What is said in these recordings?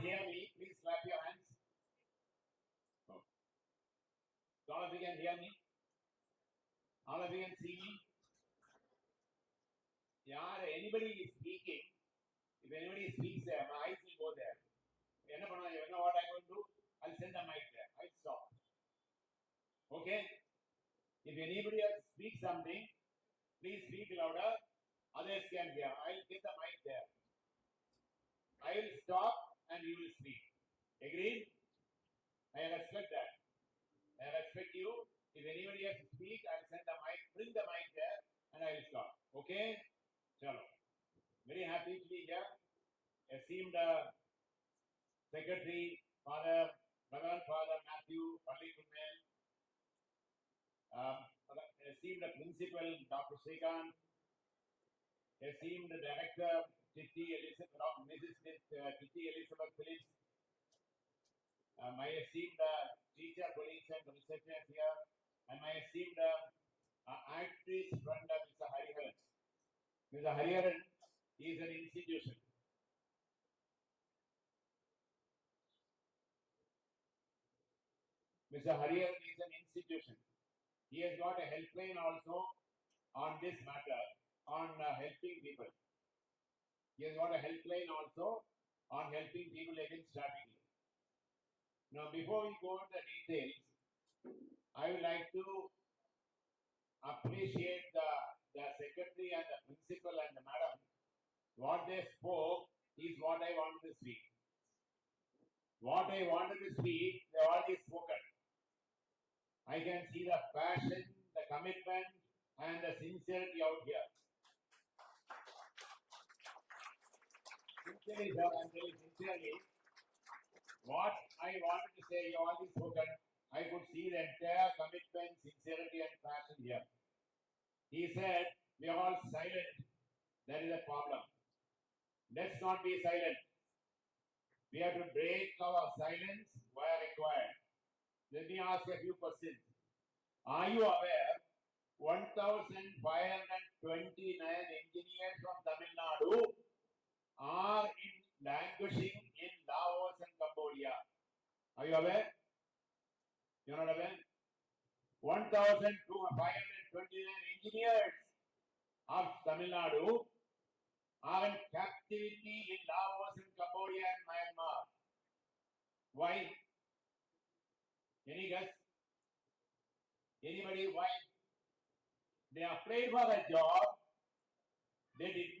hear me, please clap your hands. Oh. All of you can hear me? All of you can see me? Yeah, anybody is speaking, if anybody speaks there, my eyes will go there. என்ன பண்ணுவாங்க you know what I will do? I'll send the mic there. I'll stop. Okay? If anybody else speaks something, please speak louder. Others can hear. I'll get the mic there. I will stop and you will speak. Agreed? I respect that. I respect you. If anybody has to speak, I'll send the mic, bring the mic there, and I will stop. Okay? Chalo. Very happy to be here. Esteemed uh, Secretary, Father, Reverend Father Matthew Pallikumel, um, esteemed Principal Dr. Srikanth, esteemed Director Chitti Elizabeth, uh, Mrs. uh, Chitti Elizabeth Phillips, uh, my esteemed uh, teacher, colleagues, and researchers here, and my esteemed uh, actress friend, Mr. Hariharan. Mr. Hariharan is an institution. Mr. Hariharan is an institution. He has got a helpline also on this matter, on uh, helping people. He has got a helpline also on helping people against trafficking. Now, before we go into the details, I would like to appreciate the, the secretary and the principal and the madam. What they spoke is what I wanted to speak. What I wanted to speak, they already spoken. I can see the passion, the commitment, and the sincerity out here. Sir, sincerely, what I wanted to say, you already spoken. I could see the entire commitment, sincerity, and passion here. He said, We are all silent. That is a problem. Let's not be silent. We have to break our silence where required. Let me ask a few questions. Are you aware 1,529 engineers from Tamil Nadu are in languishing in Laos and Cambodia? Are you aware? You're not aware? 1,529 engineers of Tamil Nadu are in captivity in Laos and Cambodia and Myanmar. Why? Any guess? Anybody? Why? They applied for a job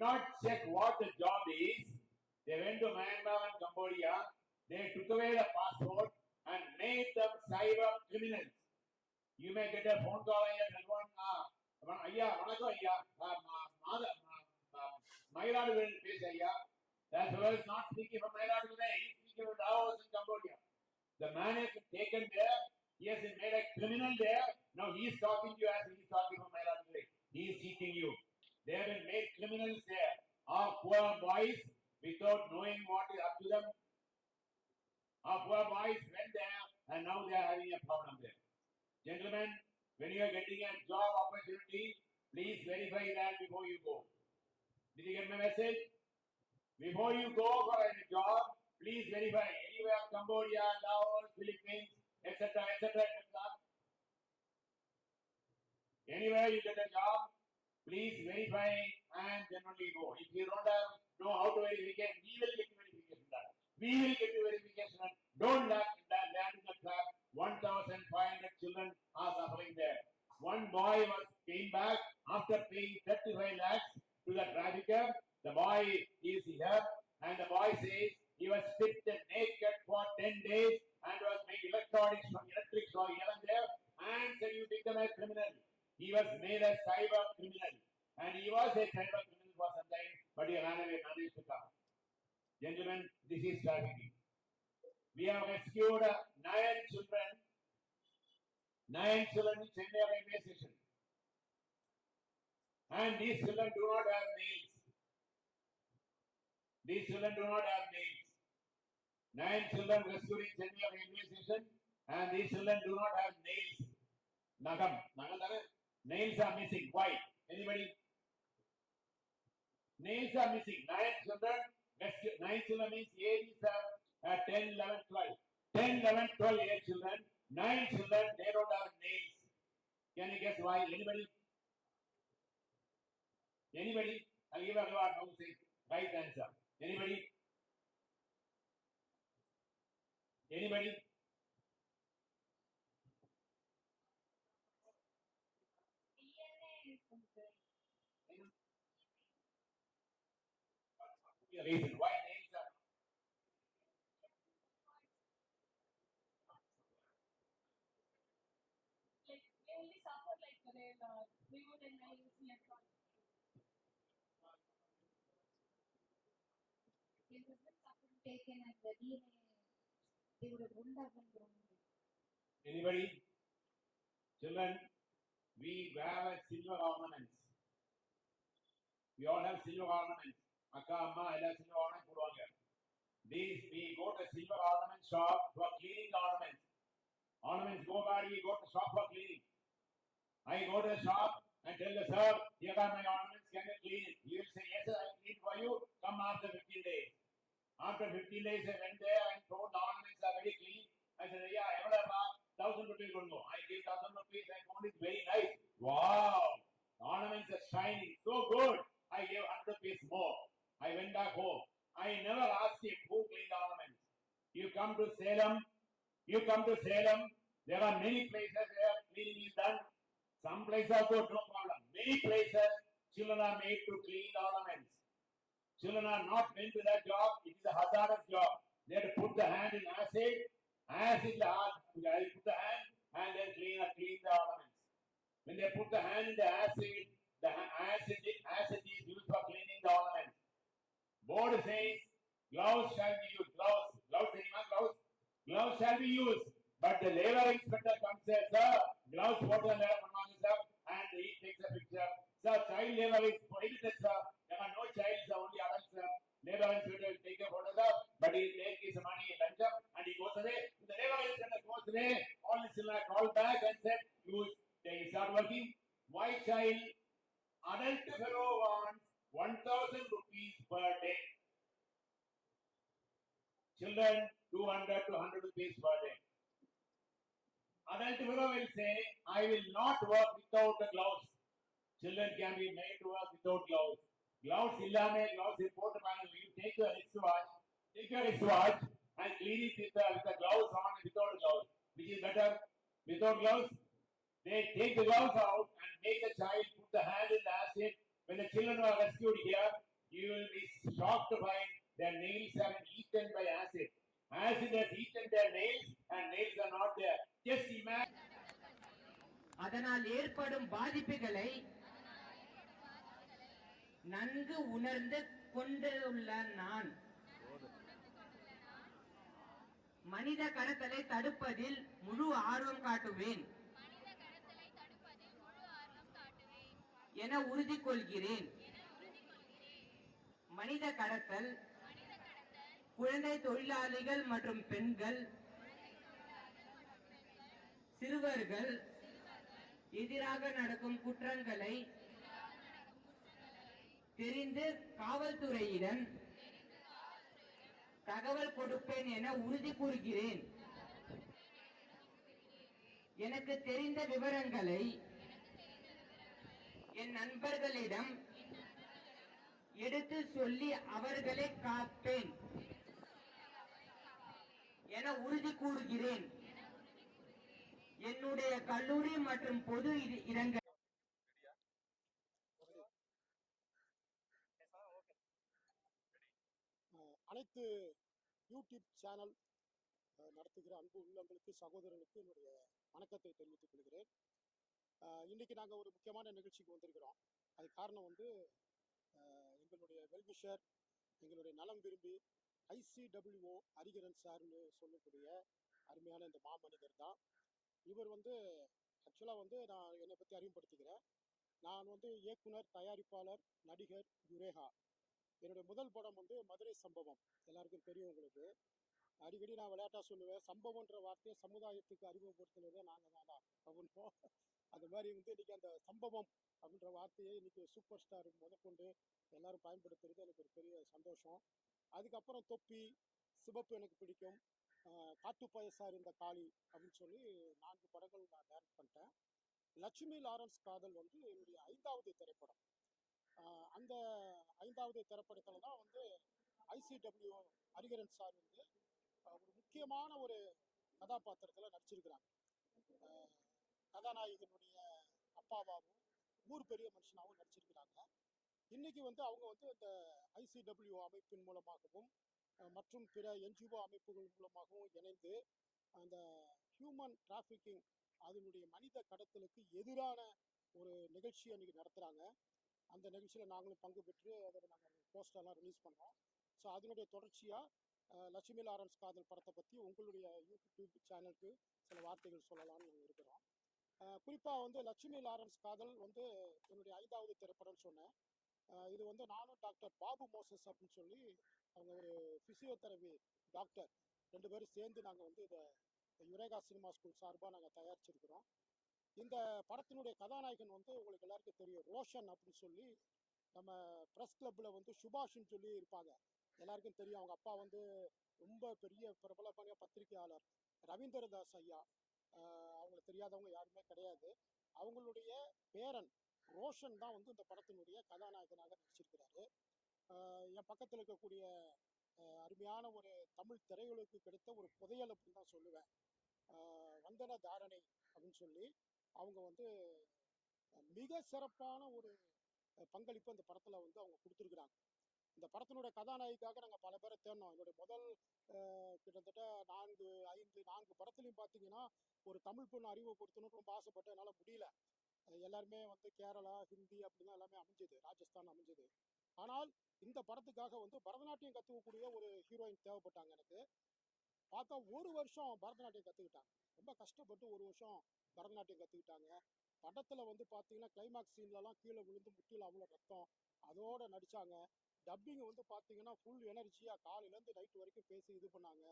They did not check what the job is. They went to Myanmar and Cambodia. They took away the passport and made them cyber criminals. You may get a phone call and everyone, uh, ஐயா வணக்கம் ஐயா ஆ, மா- மாத மா- மா- மயிலாடுதுறை பேச ஐயா That fellow is not speaking from Mailaduguri, he is speaking from Laos and Cambodia. The man is taken there, he has been made a criminal there, now he is talking to you as he is talking from Mailaduguri. He is seeking you. They been made criminals there. Our poor boys, without knowing what is up to them, our poor boys went there and now they are having a problem there. Gentlemen, when you are getting a job opportunity, please verify that before you go. Did you get my message? Before you go for a job, please verify anywhere Cambodia, Laos, Philippines, etc., etc., etc. Anywhere you get a job, please verify and then only go. If you don't have know how to verify, we will get you verification done. We will get you verification done. Don't land, land in the trap. 1,500 children are suffering there. One boy was came back after paying 35 lakhs to the trafficker. The boy is here and the boy says he was stripped naked for 10 days and was made electronics from electrics from here and there and said you become a criminal. He was made a cyber criminal and he was a cyber criminal for some time but he ran away, managed to come. Gentlemen, this is trafficking. We have rescued nine children, nine children in Chennai railway station. And these children do not have nails. These children do not have nails. Nine children rescued in Chennai railway station, and these children do not have nails. Nagam, Nagam, Nagam. Nails are missing. Why? Anybody? Nails are missing. Nine children, rescue, nine children means age is uh, uh, 10, 11, 12. 10, 11, 12 year children, nine children, they don't have names. Can you guess why? Anybody? Anybody? I'll give a reward now say right answer. Anybody? Anybody? The reason why names are like they only suffer like uh, fluid and nails electron. It was not something taken as the DNA, they would have wouldn't have been grown. Anybody? Children, we wear silver ornaments. We all have silver ornaments. அக்கா அம்மா எல்லாம் silver ornament போடுவாங்க. These we go to silver ornament shop for cleaning ornaments. Ornaments go by, we go to shop for cleaning. I go to the shop and tell the sir, here are my ornaments, can you clean it? He will say, yes sir, I will clean for you, come after fifteen days. After fifteen days, I went there and told the ornaments are very clean. I said, yeah, எவ்வளவுப்பா? thousand rupees கொடுங்க. I gave thousand rupees, I found it very nice. Wow, the ornaments are shining, so good. I gave hundred rupees more. I went back home. I never asked him who cleaned the ornaments. You come to Salem, you come to Salem, there are many places where cleaning is done. Some places are good, no problem. Many places, children are made to clean the ornaments. Children are not meant to that job, it is a hazardous job. They have to put the hand in acid, acid in the heart, they put the hand and then clean, clean the ornaments. When they put the hand in the acid, the acid, acid is used for cleaning the ornaments. Board says gloves shall be used. Gloves, gloves, anyone? Gloves, gloves shall be used. But the labor inspector comes and sir, gloves what are the sir, and he takes a picture. Sir, child labor is prohibited, sir. There are no child, sir, only adults, sir. Labor inspector will take a photo, sir, but he takes his money in and he goes away. The labor inspector goes away. All this will called back and said, you they start working. Why child? Adult fellow wants 1000 children 200 to 100 rupees per day. Adult widow will say, I will not work without the gloves. Children can be made to work without gloves. Gloves illame, gloves is portable. You take your wristwatch, take your wristwatch and clean it with the, with the gloves on without gloves. Which is better? Without gloves, they take the gloves out and make the child put the hand in the acid. When the children were rescued here, you will be shocked to find their nails are eaten by acid. Acid has eaten their nails and nails are not there. Just imagine. அதனால் ஏற்படும் பாதிப்புகளை நன்கு உணர்ந்து கொண்டுள்ள நான் மனித கடத்தலை தடுப்பதில் முழு ஆர்வம் காட்டுவேன் என உறுதி கொள்கிறேன் மனித கடத்தல் குழந்தை தொழிலாளிகள் மற்றும் பெண்கள் சிறுவர்கள் எதிராக நடக்கும் குற்றங்களை தெரிந்து காவல்துறையிடம் தகவல் கொடுப்பேன் என உறுதி கூறுகிறேன். எனக்கு தெரிந்த விவரங்களை என் நண்பர்களிடம் எடுத்து சொல்லி அவர்களை காப்பேன். என உறுதி கூறுகிறேன். என்னுடைய கல்லூரி மற்றும் பொது இட- இடங்கள் அனைத்து யூடியூப் சேனல் நடத்துகிற அன்பு உள்ளங்களுக்கு சகோதரர்களுக்கு என்னுடைய வணக்கத்தை தெரிவித்துக் கொள்கிறேன். இன்றைக்கி நாங்கள் ஒரு முக்கியமான நிகழ்ச்சிக்கு வந்திருக்கிறோம். அது காரணம் வந்து எங்களுடைய வெல்விஷர் எங்களுடைய நலம் விரும்பி ஐசிடபிள்யூஓ ஹரிகரன் சார்னு சொல்லக்கூடிய அருமையான இந்த மாமனிதர் தான். இவர் வந்து ஆக்சுவலாக வந்து நான் என்னை பற்றி அறிமுகப்படுத்திக்கிறேன். நான் வந்து இயக்குனர் தயாரிப்பாளர் நடிகர் யுரேகா. என்னுடைய முதல் படம் வந்து மதுரை சம்பவம். எல்லாருக்கும் தெரியும் உங்களுக்கு. அடிக்கடி நான் விளையாட்டாக சொல்லுவேன். சம்பவம்ன்ற வார்த்தையை சமுதாயத்துக்கு அறிமுகப்படுத்தினதே நாங்கள் தான் அப்படின்னோம் அந்த மாதிரி வந்து இன்னைக்கு அந்த சம்பவம் அப்படின்ற வார்த்தையை இன்னைக்கு சூப்பர் ஸ்டார் முதற்கொண்டு எல்லாரும் பயன்படுத்துறது எனக்கு ஒரு பெரிய சந்தோஷம். அதுக்கப்புறம் தொப்பி சிவப்பு எனக்கு பிடிக்கும். காட்டுப்பாய சார் இந்த காளி அப்படின்னு சொல்லி நான்கு படங்கள் நான் டைரக்ட் பண்ணிட்டேன். லட்சுமி லாரன்ஸ் காதல் வந்து என்னுடைய ஐந்தாவது திரைப்படம். அந்த ஐந்தாவது திரைப்படத்தில் தான் வந்து ஐசிடபிள்யூ ஹரிகரன் சார் வந்து ஒரு முக்கியமான ஒரு கதாபாத்திரத்தில் நடிச்சிருக்கிறாங்க. கதாநாயகனுடைய அப்பாவாகவும் ஊர் பெரிய மனுஷனாகவும் நடிச்சிருக்கிறாங்க. இன்னைக்கு வந்து அவங்க வந்து இந்த ஐசிடபிள்யூ அமைப்பின் மூலமாகவும் மற்றும் பிற என்ஜிஓ அமைப்புகள் மூலமாகவும் இணைந்து அந்த ஹியூமன் டிராஃபிக்கிங் அதனுடைய மனித கடத்தலுக்கு எதிரான ஒரு நிகழ்ச்சியை அன்றைக்கி நடத்துகிறாங்க அந்த நிகழ்ச்சியில் நாங்களும் பங்கு பெற்று அதை நாங்கள் போஸ்டர்லாம் ரிலீஸ் பண்ணோம் ஸோ அதனுடைய தொடர்ச்சியாக லட்சுமி லாரன்ஸ் காதல் படத்தை பற்றி உங்களுடைய யூடியூப் சேனலுக்கு சில வார்த்தைகள் சொல்லலாம்னு நாங்கள் இருக்கிறோம். குறிப்பாக வந்து லட்சுமி லாரன்ஸ் காதல் வந்து என்னுடைய ஐந்தாவது திரைப்படம்னு சொன்னேன். இது வந்து நானும் டாக்டர் பாபு மோசஸ் அப்படின்னு சொல்லி அவங்க ஒரு ஃபிசியோதெரபி டாக்டர் ரெண்டு பேரும் சேர்ந்து நாங்கள் வந்து இதை யுரேகா சினிமா ஸ்கூல் சார்பாக நாங்கள் தயாரிச்சிருக்கிறோம். இந்த படத்தினுடைய கதாநாயகன் வந்து உங்களுக்கு எல்லாருக்கும் தெரியும் ரோஷன் அப்படின்னு சொல்லி நம்ம ப்ரெஸ் கிளப்பில் வந்து சுபாஷ்னு சொல்லி இருப்பாங்க. எல்லாருக்கும் தெரியும் அவங்க அப்பா வந்து ரொம்ப பெரிய பிரபலமான பத்திரிகையாளர் ரவீந்திரதாஸ் ஐயா. அவங்களுக்கு தெரியாதவங்க யாருமே கிடையாது. அவங்களுடைய பேரன் ரோஷன் தான் வந்து இந்த படத்தினுடைய கதாநாயகனாக நடிச்சிருக்கிறாரு. என் பக்கத்தில் இருக்கக்கூடிய அருமையான ஒரு தமிழ் திரையுலகுக்கு கிடைத்த ஒரு புதையல் அப்படின்னு தான் சொல்லுவேன். வந்தன தாரணை அப்படின்னு சொல்லி அவங்க வந்து மிக சிறப்பான ஒரு பங்களிப்பு அந்த படத்தில் வந்து அவங்க கொடுத்துருக்குறாங்க. இந்த படத்தினுடைய கதாநாயகிக்காக நாங்கள் பல பேரை தேடினோம். என்னுடைய முதல் கிட்டத்தட்ட நான்கு ஐந்து நான்கு படத்துலையும் பார்த்தீங்கன்னா ஒரு தமிழ் பொண்ணு அறிமுகப்படுத்தணும்னு ரொம்ப ஆசைப்பட்டு என்னால் முடியல. எல்லாருமே வந்து கேரளா ஹிந்தி அப்படின்னு எல்லாமே அமைஞ்சது ராஜஸ்தான் அமைஞ்சது. ஆனால் இந்த படத்துக்காக வந்து பரதநாட்டியம் கற்றுக்கக்கூடிய ஒரு ஹீரோயின் தேவைப்பட்டாங்க எனக்கு. பார்த்தா ஒரு வருஷம் பரதநாட்டியம் கற்றுக்கிட்டாங்க ரொம்ப கஷ்டப்பட்டு ஒரு வருஷம் பரதநாட்டியம் கற்றுக்கிட்டாங்க படத்தில் வந்து பார்த்தீங்கன்னா கிளைமாக்ஸ் சீன்லலாம் கீழே விழுந்து முட்டியில் அவ்வளோ ரத்தம் அதோடு நடித்தாங்க டப்பிங் வந்து பார்த்தீங்கன்னா ஃபுல் எனர்ஜியாக காலையிலேருந்து நைட் வரைக்கும் பேசி இது பண்ணாங்க.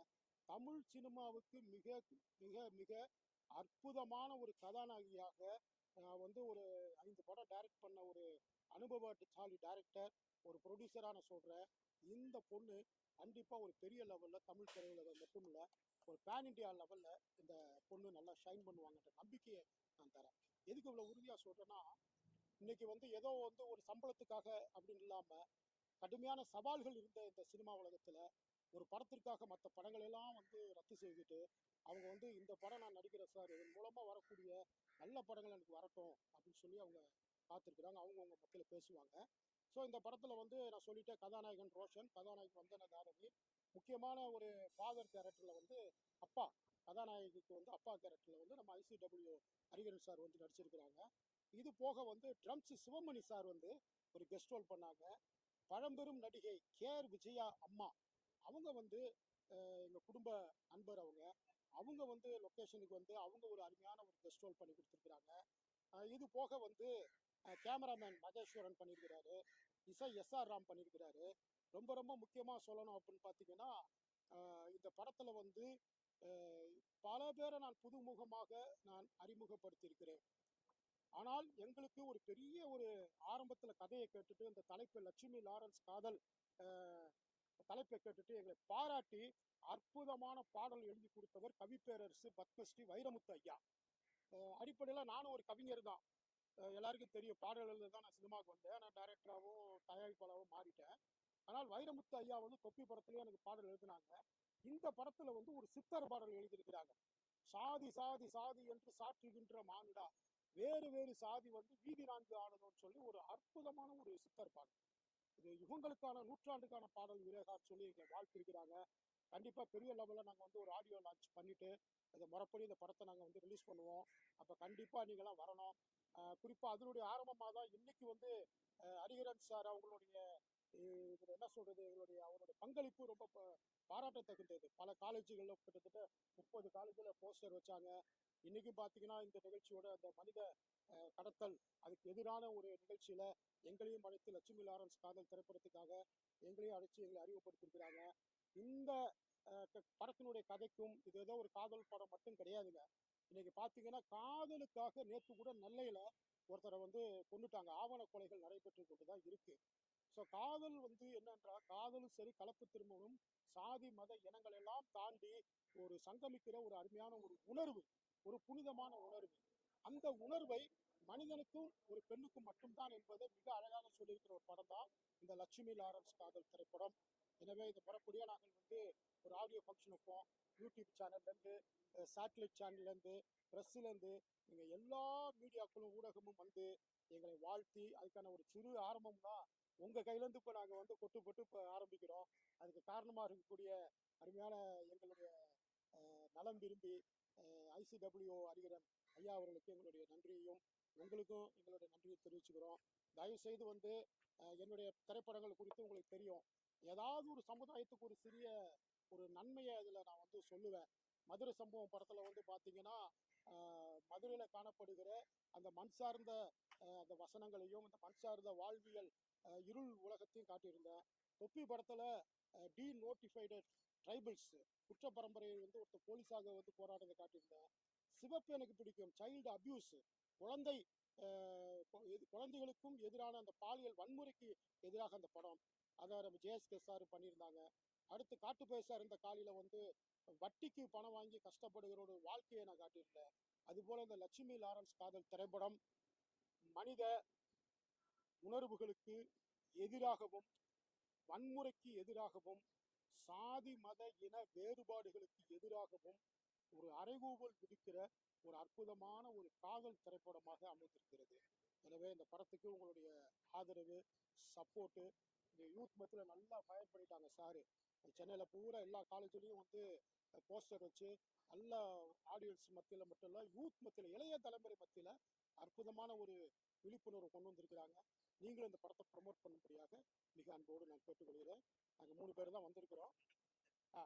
தமிழ் சினிமாவுக்கு மிக மிக மிக அற்புதமான ஒரு கதாநாயகியாக நான் வந்து ஒரு ஐந்து படம் டைரக்ட் பண்ண ஒரு அனுபவசாலி டைரக்டர் ஒரு ப்ரொடியூசராக நான் சொல்கிறேன் இந்த பொண்ணு கண்டிப்பாக ஒரு பெரிய லெவலில் தமிழ் திரையில் மட்டும் இல்லை ஒரு பேன் இண்டியா லெவலில் இந்த பொண்ணு நல்லா ஷைன் பண்ணுவாங்கன்ற நம்பிக்கையை நான் தரேன் எதுக்கு இவ்வளோ உறுதியாக சொல்கிறேன்னா இன்னைக்கு வந்து ஏதோ வந்து ஒரு சம்பளத்துக்காக அப்படின்னு இல்லாமல் கடுமையான சவால்கள் இருந்த இந்த சினிமா உலகத்தில் ஒரு படத்திற்காக மற்ற படங்கள் எல்லாம் வந்து ரத்து செய்துட்டு அவங்க வந்து இந்த படம் நான் நடிக்கிறேன் சார் இதன் மூலமாக வரக்கூடிய நல்ல படங்கள் எனக்கு வரட்டும் அப்படின்னு சொல்லி அவங்க காத்திருக்கிறாங்க. அவங்கவுங்க மத்தியில் பேசுவாங்க. ஸோ இந்த படத்தில் வந்து நான் சொல்லிட்டேன் கதாநாயகன் ரோஷன் கதாநாயகன் வந்தன தாரவி முக்கியமான ஒரு ஃபாதர் கேரக்டரில் வந்து அப்பா கதாநாயகிக்கு வந்து அப்பா கேரக்டரில் வந்து நம்ம ஐசிடபிள்யூ ஹரிகரன் சார் வந்து நடிச்சிருக்கிறாங்க. இது போக வந்து ட்ரம்ஸ் சிவமணி சார் வந்து ஒரு கெஸ்ட் ரோல் பண்ணாங்க. பழம்பெரும் நடிகை கேஆர் விஜயா அம்மா அவங்க வந்து எங்கள் குடும்ப நண்பர் அவங்க அவங்க வந்து லொக்கேஷனுக்கு வந்து அவங்க ஒரு அருமையான ஒரு கெஸ்ட் ரோல் பண்ணி கொடுத்துருக்குறாங்க. இது போக வந்து கேமராமேன் மகேஸ்வரன் பண்ணியிருக்கிறாரு இசை எஸ்ஆர் ராம் பண்ணியிருக்கிறாரு ரொம்ப ரொம்ப முக்கியமாக சொல்லணும் அப்படின்னு பார்த்தீங்கன்னா இந்த படத்தில் வந்து பல பேரை நான் புதுமுகமாக நான் அறிமுகப்படுத்தியிருக்கிறேன். ஆனால் எங்களுக்கு ஒரு பெரிய ஒரு ஆரம்பத்தில் கதையை கேட்டுட்டு இந்த தலைப்பு லட்சுமி லாரன்ஸ் காதல் தலைப்பை கேட்டுட்டு எங்களை பாராட்டி அற்புதமான பாடல் எழுதி கொடுத்தவர் கவிப்பேரரசு பத்மஸ்ரீ வைரமுத்து ஐயா. அடிப்படையில் நானும் ஒரு கவிஞர் தான். எல்லாருக்கும் தெரியும் பாடல் எழுத தான் நான் சினிமாவுக்கு வந்தேன். நான் டைரக்டராகவும் தயாரிப்பாளராகவும் மாறிட்டேன். ஆனால் வைரமுத்து ஐயா வந்து தொப்பி படத்துலேயே எனக்கு பாடல் எழுதினாங்க. இந்த படத்தில் வந்து ஒரு சித்தர் பாடல் எழுதியிருக்கிறாங்க. சாதி சாதி சாதி என்று சாற்றுகின்ற மானுடா. வேறு வேறு சாதி வந்து வீதி நான்கு ஆடணும்னு சொல்லி ஒரு அற்புதமான ஒரு சித்தர் பாடல். இது நூற்றாண்டுக்கான பாடல் விரேகான்னு சொல்லி எங்களை வாழ்த்திருக்கிறாங்க. கண்டிப்பாக பெரிய லெவலில் நாங்கள் வந்து ஒரு ஆடியோ லான்ச் பண்ணிட்டு அதை முறைப்படி இந்த படத்தை நாங்கள் வந்து ரிலீஸ் பண்ணுவோம். அப்போ கண்டிப்பாக நீங்களாம் வரணும். குறிப்பாக அதனுடைய ஆரம்பமாக தான் இன்னைக்கு வந்து ஹரிஹரன் சார் அவங்களுடைய அஹ், என்ன சொல்றது எங்களுடைய அவருடைய பங்களிப்பு ரொம்ப ப- பாராட்டத்தகுந்தது. பல காலேஜுகளில் கிட்டத்தட்ட முப்பது காலேஜில் போஸ்டர் வச்சாங்க. இன்னைக்கும் பார்த்தீங்கன்னா இந்த நிகழ்ச்சியோட அந்த மனித கடத்தல் அதுக்கு எதிரான ஒரு நிகழ்ச்சியில எங்களையும் அழைத்து லட்சுமி லாரன்ஸ் காதல் திரைப்படத்துக்காக எங்களையும் அழைச்சி எங்களை அறிமுகப்படுத்திருக்கிறாங்க இந்த படத்தினுடைய கதைக்கும் இது ஏதோ ஒரு காதல் படம் மட்டும் கிடையாதுங்க. இன்னைக்கு பார்த்தீங்கன்னா காதலுக்காக நேற்று கூட நெல்லையில ஒருத்தரை வந்து கொண்டுட்டாங்க ஆவண கொலைகள் நடைபெற்று கொண்டு தான் இருக்கு. ஸோ காதல் வந்து என்னன்றா காதலும் சரி கலப்பு திருமணம் சாதி மத இனங்கள் எல்லாம் தாண்டி ஒரு சங்கமிக்கிற ஒரு அருமையான ஒரு உணர்வு. ஒரு புனிதமான உணர்வு. அந்த உணர்வை மனிதனுக்கும் ஒரு பெண்ணுக்கும் மட்டும்தான் என்பதை மிக அழகாக சொல்லியிருக்கிற ஒரு படம் தான் இந்த லட்சுமி லாரன்ஸ் காதல் திரைப்படம். எனவே இது வரக்கூடிய நாங்கள் வந்து ஒரு ஆடியோ ஃபங்க்ஷன் வைப்போம். யூடியூப் சேனல்லேருந்து சேட்டலைட் சேனல்லேருந்து ப்ரெஸ்ஸுலேருந்து நீங்கள் எல்லா மீடியாக்களும் ஊடகமும் வந்து எங்களை வாழ்த்தி அதுக்கான ஒரு சிறு ஆரம்பம்னா உங்கள் கையிலேருந்து இப்போ நாங்கள் வந்து கொட்டு போட்டு இப்போ ஆரம்பிக்கிறோம். அதுக்கு காரணமாக இருக்கக்கூடிய அருமையான எங்களுடைய நலம் விரும்பி ஐசிடபிள்யூ அறிகிறன் ஐயா அவர்களுக்கு எங்களுடைய நன்றியையும் உங்களுக்கும் எங்களுடைய நன்றியை தெரிவிச்சுக்கிறோம். தயவு செய்து வந்து என்னுடைய திரைப்படங்கள் குறித்து உங்களுக்கு தெரியும். ஏதாவது ஒரு சமுதாயத்துக்கு ஒரு சிறிய ஒரு நன்மையை அதில் நான் வந்து சொல்லுவேன். மதுரை சம்பவம் படத்தில் வந்து பார்த்தீங்கன்னா மதுரையில் காணப்படுகிற அந்த மண் சார்ந்த அந்த வசனங்களையும் அந்த மண் சார்ந்த வாழ்வியல் இருள் உலகத்தையும் காட்டியிருந்தேன். தொப்பி படத்தில் டி நோட்டிஃபைடு ட்ரைபிள்ஸ் குற்ற பரம்பரையை வந்து ஒருத்தர் போலீஸாக வந்து போராடுறதை காட்டியிருந்தேன் சிவப்பு எனக்கு பிடிக்கும். சைல்டு அபியூஸ் குழந்தை எது- குழந்தைகளுக்கும் எதிரான அந்த பாலியல் வன்முறைக்கு எதிராக அந்த படம். அதை நம்ம ஜேஎஸ்கே சார் பண்ணியிருந்தாங்க. அடுத்து காட்டு பேசார் இருந்த காலையில் வந்து வட்டிக்கு பணம் வாங்கி கஷ்டப்படுகிற ஒரு வாழ்க்கையை நான் காட்டியிருந்தேன். அதுபோல் இந்த லட்சுமி லாரன்ஸ் காதல் திரைப்படம் மனித உணர்வுகளுக்கு எதிராகவும் வன்முறைக்கு எதிராகவும் சாதி மத இன வேறுபாடுகளுக்கு எதிராகவும் ஒரு அறைகூவல் விடுக்கிற ஒரு அற்புதமான ஒரு காதல் திரைப்படமாக அமைந்திருக்கிறது. எனவே இந்த படத்துக்கு உங்களுடைய ஆதரவு சப்போர்ட்டு இந்த யூத் மத்தியில் நல்லா ஃபயர் பண்ணிட்டாங்க சாரு சென்னையில் பூரா எல்லா காலேஜ்லேயும் வந்து போஸ்டர் வச்சு நல்ல ஆடியன்ஸ் மத்தியில் மட்டும் இல்லை யூத் மத்தியில் இளைய தலைமுறை மத்தியில் அற்புதமான ஒரு விழிப்புணர்வு கொண்டு வந்திருக்கிறாங்க. நீங்களும் இந்த படத்தை ப்ரமோட் பண்ணும்படியாக மிக அன்போடு நான் கேட்டுக்கொள்கிறேன். நாங்கள் மூணு பேர் தான் வந்திருக்கிறோம். ஆ.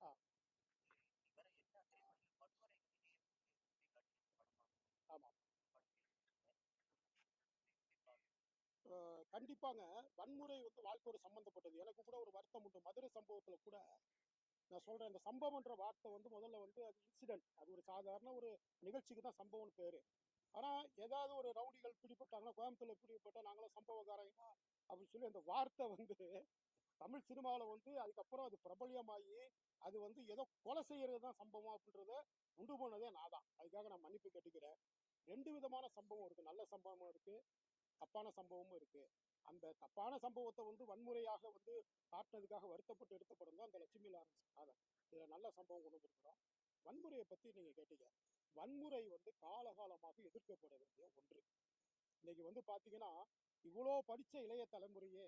ஆ. ஆமாம் கண்டிப்பாங்க. வன்முறை வந்து வாழ்க்கையோட சம்மந்தப்பட்டது எனக்கு கூட ஒரு வருத்தம் உண்டு. மதுரை சம்பவத்தில் கூட நான் சொல்கிறேன் இந்த சம்பவம்ன்ற வார்த்தை வந்து முதல்ல வந்து அது இன்சிடென்ட் அது ஒரு சாதாரண ஒரு நிகழ்ச்சிக்கு தான் சம்பவம்னு பேர். ஆனால் ஏதாவது ஒரு ரவுடிகள் பிடிபட்டாங்கன்னா கோயம்புத்தூர்ல பிடிபட்டா நாங்களும் சம்பவக்காரங்க அப்படின்னு சொல்லி அந்த வார்த்தை வந்து தமிழ் சினிமாவில் வந்து அதுக்கப்புறம் அது பிரபலியமாகி அது வந்து ஏதோ கொலை செய்யறது தான் சம்பவம் அப்படின்றத உண்டு போனதே நான் தான் அதுக்காக நான் மன்னிப்பு கேட்டுக்கிறேன். ரெண்டு விதமான சம்பவம் இருக்குது நல்ல சம்பவமும் இருக்குது தப்பான சம்பவமும் இருக்குது அந்த தப்பான சம்பவத்தை வந்து வன்முறையாக வந்து காட்டினதுக்காக வருத்தப்பட்டு எடுத்தப்படும் தான் அந்த லட்சுமி லாரன்ஸ். காதல் இதில் நல்ல சம்பவம் கொண்டு வந்திருக்கிறோம். வன்முறையை பற்றி நீங்கள் கேட்டீங்க. வன்முறை வந்து காலகாலமாக எதிர்க்கப்பட வேண்டிய ஒன்று. இன்னைக்கு வந்து பார்த்தீங்கன்னா இவ்வளோ படித்த இளைய தலைமுறையே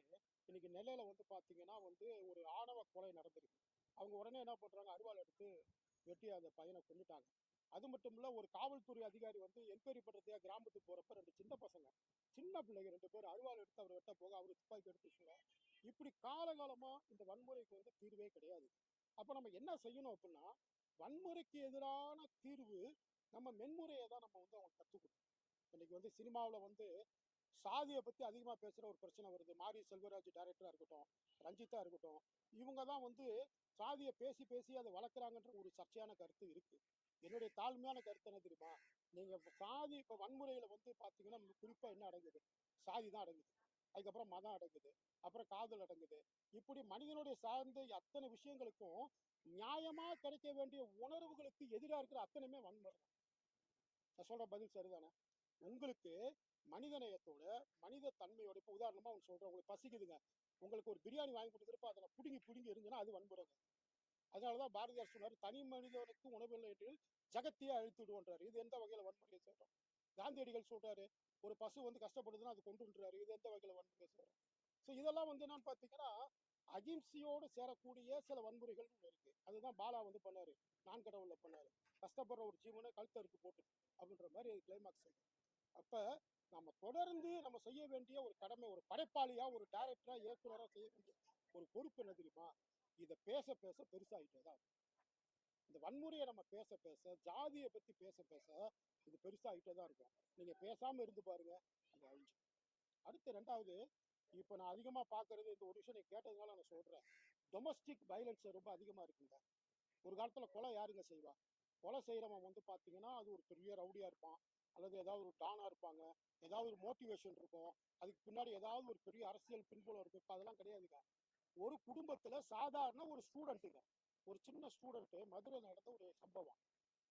இன்னைக்கு நெல்லையில வந்து பார்த்தீங்கன்னா வந்து ஒரு ஆணவ கொலை நடந்திருக்கு. அவங்க உடனே என்ன பண்றாங்க? அருவாள் எடுத்து வெட்டி அந்த பையனை கொண்டுட்டாங்க அது மட்டும் இல்லை ஒரு காவல்துறை அதிகாரி வந்து என்கொயரி பண்றதுக்காக கிராமத்துக்கு போகிறப்ப ரெண்டு சின்ன பசங்க சின்ன பிள்ளைங்க ரெண்டு பேர் அருவாள் எடுத்து அவர் வெட்ட போக அவர் துப்பாக்கி எடுத்து இப்படி காலகாலமாக இந்த வன்முறைக்கு வந்து தீர்வே கிடையாது. அப்போ நம்ம என்ன செய்யணும் அப்படின்னா வன்முறைக்கு எதிரான தீர்வு நம்ம மென்முறையை தான் நம்ம வந்து அவங்க கொடுக்கணும். இன்னைக்கு வந்து சினிமாவில் வந்து சாதியை பற்றி அதிகமாக பேசுகிற ஒரு பிரச்சனை வருது. மாரி செல்வராஜ் டைரக்டராக இருக்கட்டும் ரஞ்சித்தா இருக்கட்டும் இவங்க தான் வந்து சாதியை பேசி பேசி அதை வளர்க்குறாங்கன்ற ஒரு சர்ச்சையான கருத்து இருக்குது என்னுடைய தாழ்மையான கருத்து என்ன தெரியுமா? நீங்கள் சாதி இப்போ வன்முறையில் வந்து பார்த்தீங்கன்னா குறிப்பாக என்ன அடங்குது? சாதி தான் அடங்குது. அதுக்கப்புறம் மதம் அடங்குது. அப்புறம் காதல் அடங்குது. இப்படி மனிதனுடைய சார்ந்த அத்தனை விஷயங்களுக்கும் நியாயமாக கிடைக்க வேண்டிய உணர்வுகளுக்கு எதிராக இருக்கிற அத்தனையுமே வன்முறை நான் சொல்ற பதில் சரிதானே? உங்களுக்கு மனிதநேயத்தோட மனித தன்மையோட இப்போ உதாரணமா அவங்க சொல்றேன் உங்களுக்கு பசிக்குதுங்க. உங்களுக்கு ஒரு பிரியாணி வாங்கி கொடுத்துருப்பா அதில் புடுங்கி புடுங்கி இருந்துன்னா அது வன்முறைங்க. அதனாலதான் பாரதியார் சொன்னார் தனி மனிதனுக்கு உணவில்லை என்று ஜகத்தையே அழித்துடுவோன்றாரு இது எந்த வகையில வன்முறையை சொல்றோம் காந்தியடிகள் சொல்றாரு ஒரு பசு வந்து கஷ்டப்படுதுன்னா அது கொண்டுன்றாரு இது எந்த வகையில வன்முறையை சொல்றோம் ஸோ இதெல்லாம் வந்து என்னன்னு பார்த்தீங்கன்னா அகிம்சையோடு சேரக்கூடிய சில வன்முறைகள் இருக்கு. அதுதான் பாலா வந்து பண்ணாரு. நான் கடவுள்ல பண்ணாரு. கஷ்டப்படுற ஒரு ஜீவனை கழுத்தறுத்து போட்டு அப்படின்ற மாதிரி அது கிளைமாக்ஸ் அப்ப நம்ம தொடர்ந்து நம்ம செய்ய வேண்டிய ஒரு கடமை ஒரு படைப்பாளியா ஒரு டைரக்டரா இயக்குனரா செய்ய வேண்டிய ஒரு பொறுப்பு என்ன தெரியுமா? இதை பேச பேச பெருசாகிட்டே தான் இருக்கும். இந்த வன்முறையை நம்ம பேச பேச ஜாதியை பத்தி பேச பேச இது பெருசாகிட்டே தான் இருக்கும். நீங்க பேசாம இருந்து பாருங்க அது அழிஞ்சு அடுத்து ரெண்டாவது இப்போ நான் அதிகமா பார்க்கறது இந்த ஒரு விஷயம் கேட்டதுனால நான் சொல்றேன். டொமஸ்டிக் வயலன்ஸ் ரொம்ப அதிகமா இருக்குங்க. ஒரு காலத்துல கொலை யாருங்க செய்வா? கொலை செய்கிறவன் வந்து பார்த்தீங்கன்னா அது ஒரு பெரிய ரவுடியாக இருப்பான். அல்லது ஏதாவது ஒரு டானா இருப்பாங்க. ஏதாவது ஒரு மோட்டிவேஷன் இருக்கும். அதுக்கு பின்னாடி ஏதாவது ஒரு பெரிய அரசியல் பின்புலம் இருக்கும். இப்போ அதெல்லாம் கிடையாதுங்க. ஒரு குடும்பத்தில் சாதாரண ஒரு ஸ்டூடெண்ட்டுங்க ஒரு சின்ன ஸ்டூடெண்ட்டு மதுரை நடந்த ஒரு சம்பவம்.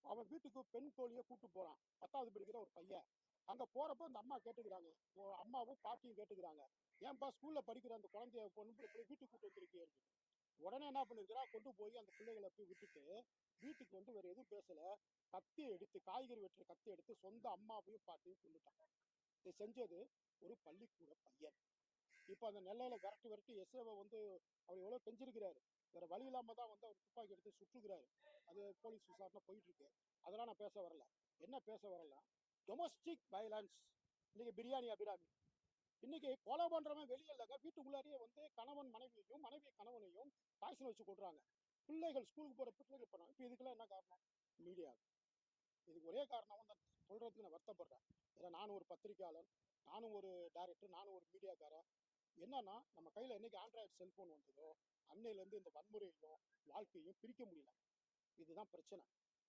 அவன் வீட்டுக்கு பெண் தோழியை கூப்பிட்டு போகிறான் பத்தாவது படிக்கிற ஒரு பையன். அங்கே போகிறப்ப அந்த அம்மா கேட்டுக்கிறாங்க. ஓ- அம்மாவும் பாட்டியும் கேட்டுக்கிறாங்க. ஏன்பா ஸ்கூலில் படிக்கிற அந்த குழந்தைய பொண்ணு போய் வீட்டுக்கு கூப்பிட்டு வந்திருக்கீங்க உடனே என்ன பண்ணிருக்கிறா? கொண்டு போய் அந்த பிள்ளைகளை போய் விட்டுட்டு வீட்டுக்கு வந்து வேற எதுவும் பேசல. கத்தி எடுத்து காய்கறி வெட்டுற கத்தி எடுத்து சொந்த அம்மாவையும் பாட்டையும் கொண்டுட்டான் இதை செஞ்சது ஒரு பள்ளிக்கூட பையன். இப்போ அந்த நெல்லையில விரட்டி விரட்டி எஸ்ஏவை வந்து அவர் எவ்வளவு கெஞ்சிருக்கிறாரு. வேற வழி இல்லாம தான் வந்து அவர் துப்பாக்கி எடுத்து சுற்றுகிறாரு அது போலீஸ் விசாரணை போயிட்டு இருக்கு அதெல்லாம் நான் பேச வரல. என்ன பேச வரல? டொமஸ்டிக் வயலன்ஸ் இன்னைக்கு பிரியாணி அபிராமி. இன்னைக்கு கொலை பண்றவன் வெளியே இல்லைங்க. வீட்டுக்குள்ளாரியே வந்து கணவன் மனைவியையும் மனைவி கணவனையும் பாய்ச்சல் வச்சு கொடுறாங்க பிள்ளைகள் ஸ்கூலுக்கு போகிற பிள்ளைகள் போகிறாங்க இப்போ இதுக்கெல்லாம் என்ன காரணம்? மீடியா இதுக்கு ஒரே காரணம் வந்து சொல்கிறதுக்கு நான் வருத்தப்படுறேன். ஏன்னா நானும் ஒரு பத்திரிக்கையாளர் நானும் ஒரு டைரக்டர் நானும் ஒரு மீடியாக்காரன் என்னன்னா நம்ம கையில் என்னைக்கு ஆண்ட்ராய்டு செல்ஃபோன் வந்ததோ அன்னையிலேருந்து இந்த வன்முறையையும் வாழ்க்கையும் பிரிக்க முடியல. இதுதான் பிரச்சனை.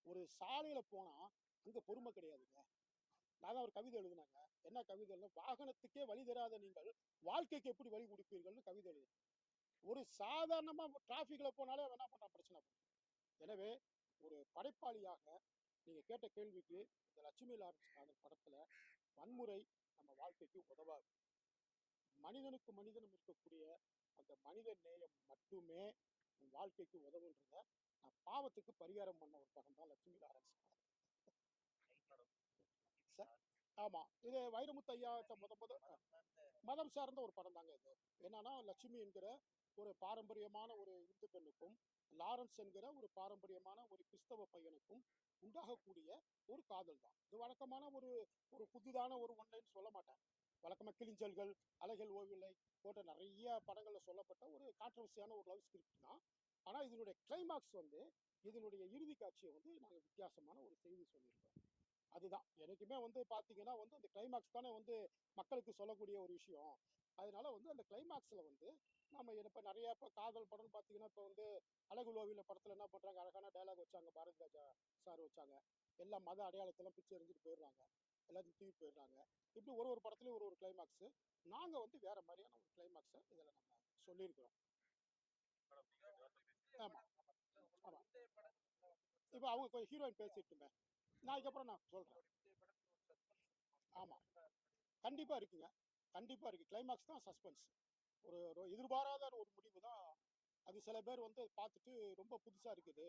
ஒரு சாலையில் போனால் அங்கே பொறுமை கிடையாதுங்க. நான் தான் ஒரு கவிதை எழுதினாங்க. என்ன கவிதை வாகனத்துக்கே வழி தராத நீங்கள் வாழ்க்கைக்கு எப்படி வழி கொடுப்பீர்கள்னு கவிதை எழுதுனேன். ஒரு சாதாரணமா டிராஃபிக்ல போனாலே என்ன பண்றான் பிரச்சனை பண்ணும் எனவே ஒரு படைப்பாளியாக நீங்க கேட்ட கேள்விக்கு இந்த லட்சுமி லாரன்ஸ் படத்துல வன்முறை நம்ம வாழ்க்கைக்கு உதவாது. மனிதனுக்கு மனிதனும் இருக்கக்கூடிய அந்த மனித நேயம் மட்டுமே உன் வாழ்க்கைக்கு உதவுன்றத நான் பாவத்துக்கு பரிகாரம் பண்ண ஒரு படம் தான் லட்சுமி லாரன்ஸ் சார் ஆமா. இது வைரமுத்து ஐயா முத முத மதம் சார்ந்த ஒரு படம் தாங்க இது. என்னன்னா லட்சுமி என்கிற ஒரு பாரம்பரியமான ஒரு இந்து பெண்ணுக்கும் லாரன்ஸ் என்கிற ஒரு பாரம்பரியமான ஒரு கிறிஸ்தவ பையனுக்கும் உண்டாகக்கூடிய ஒரு காதல் தான் இது வழக்கமான ஒரு ஒரு புதிதான ஒரு ஒன்றைன்னு சொல்ல மாட்டேன். வழக்கமாக கிளிஞ்சல்கள் அலைகள் ஓவியலை போன்ற நிறைய படங்களில் சொல்லப்பட்ட ஒரு கான்ட்ரவர்சியான ஒரு லவ் ஸ்கிரிப்ட் தான். ஆனால் இதனுடைய கிளைமாக்ஸ் வந்து இதனுடைய இறுதி காட்சியை வந்து நாங்கள் வித்தியாசமான ஒரு செய்தி சொல்லியிருக்கோம் அதுதான். எனக்குமே வந்து பார்த்தீங்கன்னா வந்து அந்த கிளைமாக்ஸ் தானே வந்து மக்களுக்கு சொல்லக்கூடிய ஒரு விஷயம். அதனால வந்து அந்த கிளைமாக்ஸில் வந்து நம்ம இப்போ நிறைய இப்போ காதல் படம்னு பார்த்தீங்கன்னா இப்போ வந்து அழகுலோவியில் படத்தில் என்ன பண்ணுறாங்க அழகான டைலாக் வச்சாங்க. பாரதி ராஜா சார் வச்சாங்க. எல்லா மத அடையாளத்தெல்லாம் பிச்சு எறிஞ்சிட்டு போயிடுறாங்க. எல்லாத்தையும் தூவி போயிடுறாங்க. இப்படி ஒரு ஒரு படத்துலையும் ஒரு ஒரு கிளைமாக்ஸு நாங்கள் வந்து வேற மாதிரியான ஒரு கிளைமேக்ஸை இதில் நம்ம சொல்லியிருக்கிறோம். ஆமாம் ஆமாம் இப்போ அவங்க கொஞ்சம் ஹீரோயின் பேசிட்டுமே. நான் இதுக்கப்புறம் நான் சொல்கிறேன் ஆமாம் கண்டிப்பாக இருக்குங்க. கண்டிப்பாக இருக்குது கிளைமாக்ஸ் தான் சஸ்பென்ஸ் ஒரு எதிர்பாராத ஒரு முடிவு தான். அது சில பேர் வந்து பார்த்துட்டு ரொம்ப புதுசாக இருக்குது.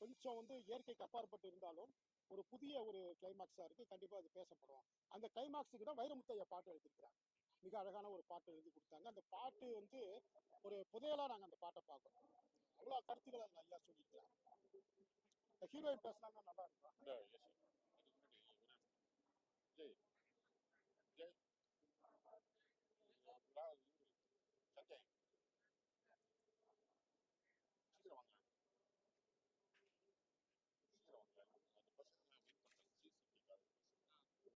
கொஞ்சம் வந்து இயற்கைக்கு அப்பாற்பட்டு இருந்தாலும் ஒரு புதிய ஒரு கிளைமாக்ஸாக இருக்குது கண்டிப்பாக அது பேசப்படும். அந்த கிளைமேக்ஸுக்கு தான் வைரமுத்தையா பாட்டு எழுதியிருக்கிறாங்க மிக அழகான ஒரு பாட்டு எழுதி கொடுத்தாங்க. அந்த பாட்டு வந்து ஒரு புதையலாக நாங்கள் அந்த பாட்டை பார்க்குறோம். அவ்வளோ கருத்துக்களை அந்த ஐயா சொல்லியிருக்கிறாங்க இந்த ஹீரோயின் பேசினாங்க நல்லா இருக்கும்.